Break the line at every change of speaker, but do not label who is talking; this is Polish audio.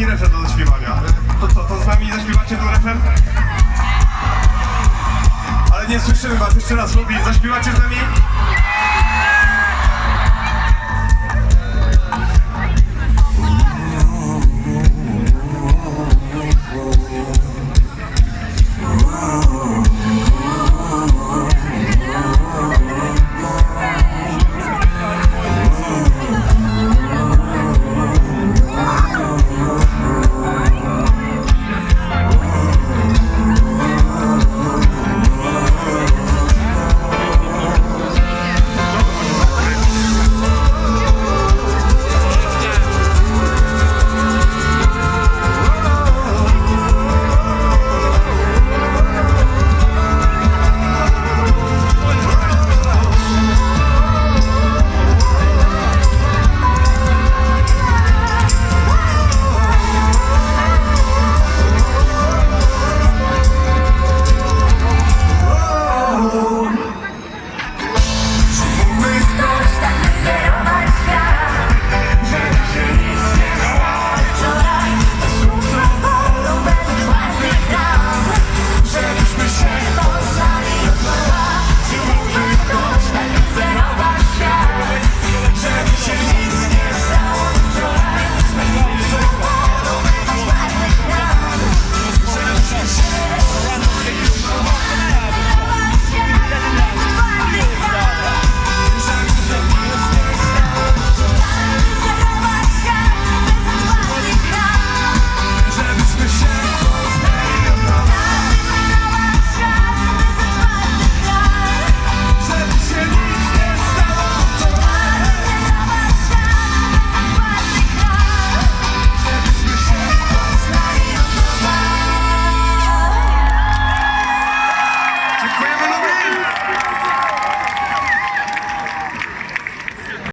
został ostatni refren do zaśpiewania. To co, to z nami zaśpiewacie ten refren? Ale nie słyszymy was, jeszcze raz lubi. Zaśpiewacie z nami?